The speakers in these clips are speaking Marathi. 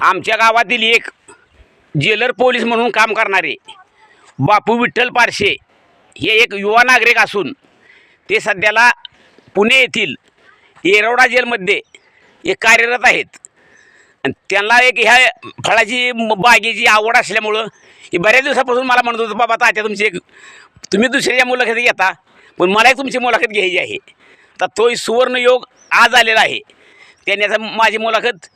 आमच्या गावातील एक जेलर पोलीस म्हणून काम करणारे बापू विठ्ठल पारशे. हे एक युवा नागरिक असून ते सध्याला पुणे येथील येरवडा जेलमध्ये एक कार्यरत आहेत. आणि त्यांना एक ह्या फळाची म- बागेची आवड असल्यामुळं हे बऱ्याच दिवसापासून मला म्हणत होतं बाबा आता तुमची एक तुम्ही दुसऱ्याच्या मुलाखती घेता पण मला एक तुमची मुलाखत घ्यायची आहे. तर तो सुवर्ण योग आज आलेला आहे. त्यांनी आता माझी मुलाखत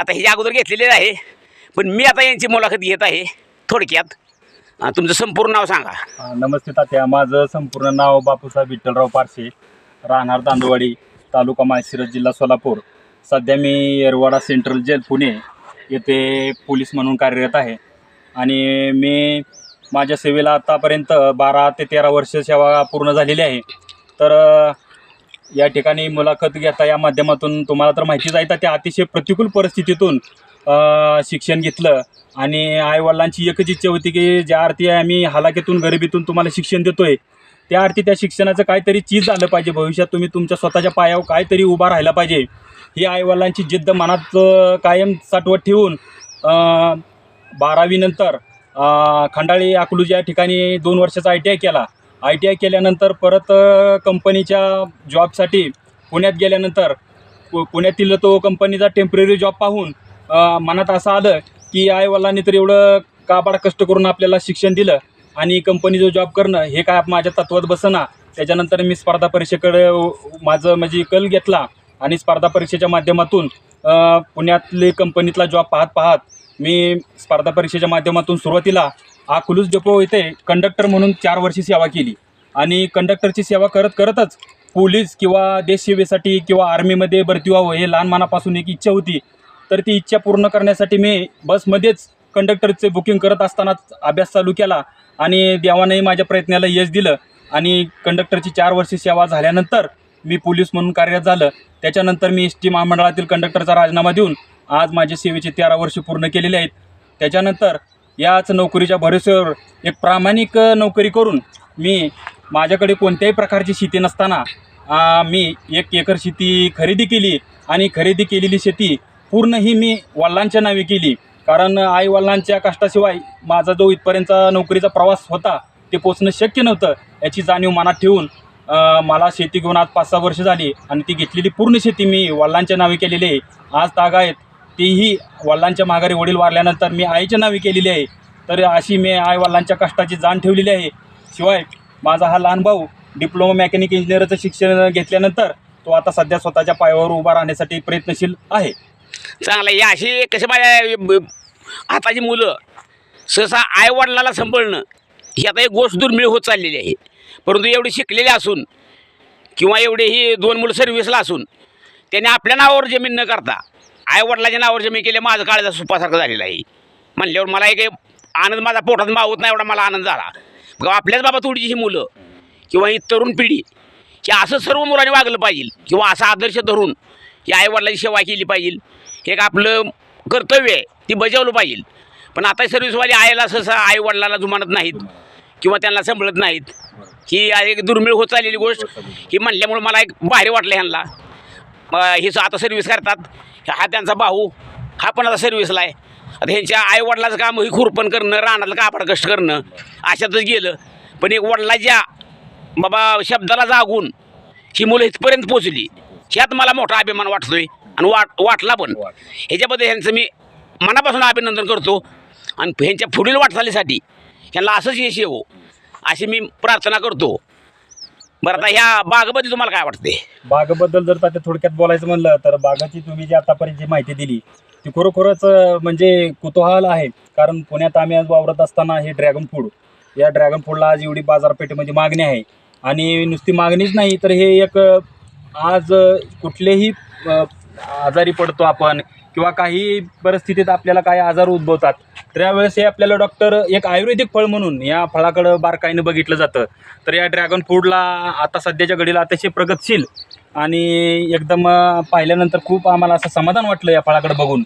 आता ह्याच्या अगोदर घेतलेले आहे पण मी आता यांची मुलाखत घेत आहे थोडक्यात. अं, तुमचं संपूर्ण नाव सांगा. नमस्ते तात्या. माझं संपूर्ण नाव बापूसाहेब विठ्ठलराव पारशे राहणार तांदवाडी तालुका माळशिरस जिल्हा सोलापूर. सध्या मी येरवाडा सेंट्रल जेल पुणे येथे पोलीस म्हणून कार्यरत आहे. आणि मी माझ्या सेवेला आतापर्यंत बारा ते तेरा वर्ष सेवा पूर्ण झालेली आहे. तर अ, या ठिकाणी मुलाखत घेता या माध्यमातून तुम्हाला तर माहितीच आहे त्या अतिशय प्रतिकूल परिस्थितीतून शिक्षण घेतलं. आणि आईवडिलांची एकच इच्छा होती की ज्या अर्थी आम्ही हालाकीतून गरिबीतून तुम्हाला शिक्षण देतोय त्या अर्थी त्या शिक्षणाचं काहीतरी चीज झालं पाहिजे. भविष्यात तुम्ही तुमच्या स्वतःच्या पायावर काहीतरी उभा राहिला पाहिजे. ही आईवडिलांची जिद्द मनात कायम साठवत ठेवून बारावीनंतर खंडाळी अकलूज या ठिकाणी दोन वर्षाचा आय टी आय केला. आय टी आय केल्यानंतर परत कंपनीच्या जॉबसाठी पुण्यात गेल्यानंतर पु पुण्यातील तो कंपनीचा टेंपररी जॉब पाहून मनात असं आलं की आईवडिलांनी तर एवढं काबाड कष्ट करून आपल्याला शिक्षण दिलं आणि कंपनीचं जॉब करणं हे काय माझ्या तत्वात बसना. त्याच्यानंतर मी स्पर्धा परीक्षेकडे माझं म्हणजे कल घेतला आणि स्पर्धा परीक्षेच्या माध्यमातून पुण्यातली पुण्यातले कंपनीतला जॉब पाहत पाहत मी स्पर्धा परीक्षेच्या माध्यमातून सुरुवातीला अकलूज डेपो येथे कंडक्टर म्हणून चार वर्षी सेवा केली. आणि कंडक्टरची सेवा करत करतच पोलीस किंवा देशसेवेसाठी किंवा आर्मीमध्ये भरती व्हावं हे लहानपणापासून एक इच्छा होती. तर ती इच्छा पूर्ण करण्यासाठी मी बसमध्येच कंडक्टरचे बुकिंग करत असतानाच अभ्यास चालू केला आणि देवानेही माझ्या प्रयत्नाला यश दिलं आणि कंडक्टरची चार वर्षी सेवा झाल्यानंतर मी पोलीस म्हणून कार्यरत झालं. त्याच्यानंतर मी एस टी महामंडळातील कंडक्टरचा राजीनामा देऊन आज माझे सेवेचे तेरा वर्ष पूर्ण केलेले आहेत. त्याच्यानंतर याच नोकरीच्या भरोश्यावर एक प्रामाणिक नोकरी करून मी माझ्याकडे कोणत्याही प्रकारची शेती नसताना मी एक एकर शेती खरेदी केली आणि खरेदी केलेली शेती पूर्ण ही मी वडिलांच्या नावे केली. कारण आई वडिलांच्या कष्टाशिवाय माझा जो इथपर्यंतचा नोकरीचा प्रवास होता ते पोचणं शक्य नव्हतं. याची जाणीव मनात ठेवून मला शेती घेऊन आज पाच सहा वर्ष झाली आणि ती घेतलेली पूर्ण शेती मी वडिलांच्या नावे केलेली आहे. आज तागायत तीही वडिलांच्या माघारी वडील वारल्यानंतर मी आईच्या नावे केलेली आहे. तर अशी मी आई वडिलांच्या कष्टाची जाण ठेवलेली आहे. शिवाय माझा हा लहान भाऊ डिप्लोमा मेकॅनिक इंजिनिअरचं शिक्षण घेतल्यानंतर तो आता सध्या स्वतःच्या पायावर उभा राहण्यासाठी प्रयत्नशील आहे. चांगलं आहे. अशी कसे माझ्या आताची मुलं. सहसा आईवडिलाला सांभाळणं ही आता एक गोष्ट दुर्मिळ होत चाललेली आहे. परंतु एवढी शिकलेली असून किंवा एवढे ही दोन मुलं सर्व्हिसला असून त्याने आपल्या नावावर जमीन न करता आईवडिलाच्या नावावर मी केले माझं काळजा सुपासारखं झालेलं आहे. म्हणल्यावर मला एक आनंद माझा पोटात मावत नाही एवढा मला आनंद झाला. आपल्याच बाबा थोडीशी ही मुलं किंवा ही तरुण पिढी की असं सर्व मुलांनी वागलं पाहिजे किंवा असा आदर्श धरून ही आईवडिलांची सेवा केली पाहिजे. हे एक आपलं कर्तव्य आहे ती बजावलं पाहिजे. पण आता सर्व्हिसवाली आईला सहसा आईवडिलांना जुमानत नाहीत किंवा त्यांना सांभाळत नाहीत. ही एक दुर्मिळ होत चाललेली गोष्ट ही म्हणल्यामुळे मला एक भारी वाटलं ह्यांना. हे आता सर्व्हिस करतात. हा त्यांचा भाऊ हा पण आता सर्व्हिसला आहे. आता ह्यांच्या आईवडिलाचं काम ही खुरपण करणं रानातलं कापड कष्ट करणं अशातच गेलं. पण एक वडिलाच्या बाबा शब्दाला जागून ही मुलं इथपर्यंत पोचली ह्यात मला मोठा अभिमान वाटतोय आणि वाट वाटला पण. ह्याच्याबद्दल ह्यांचं मी मनापासून अभिनंदन करतो. आणि ह्यांच्या पुढील वाटचालीसाठी ह्यांना असंच यश येवो अशी मी प्रार्थना करतो. बरं आता ह्या बागेबद्दल तुम्हाला काय वाटते बागेबद्दल जर तात्या थोडक्यात बोलायचं म्हणलं तर बागाची तुम्ही जी आतापर्यंत जी माहिती दिली ती खरोखरच म्हणजे कुतूहल आहे. कारण पुण्यात आम्ही आज वावरत असताना हे ड्रॅगन फूड या ड्रॅगन फूडला आज एवढी बाजारपेठेमध्ये मागणी आहे. आणि नुसती मागणीच नाही तर हे एक आज कुठलेही आजारी पडतो आपण किंवा काही परिस्थितीत आपल्याला काही आजार उद्भवतात त्यावेळेस हे आपल्याला डॉक्टर एक आयुर्वेदिक फळ म्हणून या फळाकडं बारकाईनं बघितलं जातं. तर या ड्रॅगन फूडला आता सध्याच्या घडीला अतिशय प्रगतशील आणि एकदम पाहिल्यानंतर खूप आम्हाला असं समाधान वाटलं या फळाकडं बघून.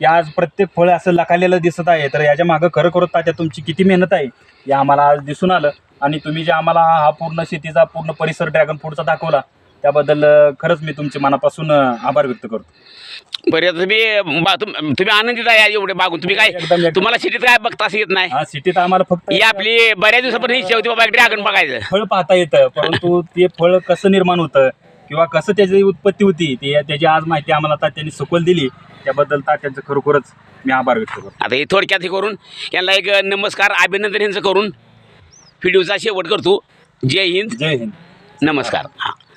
की आज प्रत्येक फळ असं लखालेलं दिसत आहे. तर याच्या मागं खरं खरं तात्या तुमची किती मेहनत आहे हे आम्हाला आज दिसून आलं. आणि तुम्ही जे आम्हाला हा पूर्ण शेतीचा पूर्ण परिसर ड्रॅगन फ्रूटचा दाखवला त्याबद्दल खरंच मी तुमचे मनापासून आभार व्यक्त करतो. बरं आता तुम्ही बा- तुम- तुम्ही आनंदित आहे एवढे बागून तुम्ही काय एकदम. तुम्हाला सिटीत काय बघता असं येत नाही? हा सिटीत आम्हाला फक्त ही आपली बऱ्याच दिवसापर्यंत इच्छा होती बाबा ड्रॅगन बघायचं. फळ पाहता येतं परंतु ते फळ कसं निर्माण होतं किंवा कसं त्याची उत्पत्ती होती ते त्याची आज माहिती आम्हाला तात्यांनी सखोल दिली त्याबद्दल तात्यांचं खरोखरच मी आभार व्यक्त करतो. आता हे थोडक्यात हे करून यांना एक नमस्कार अभिनंदन यांचं करून व्हिडिओचा शेवट करतो. जय हिंद. जय हिंद. नमस्कार. हां.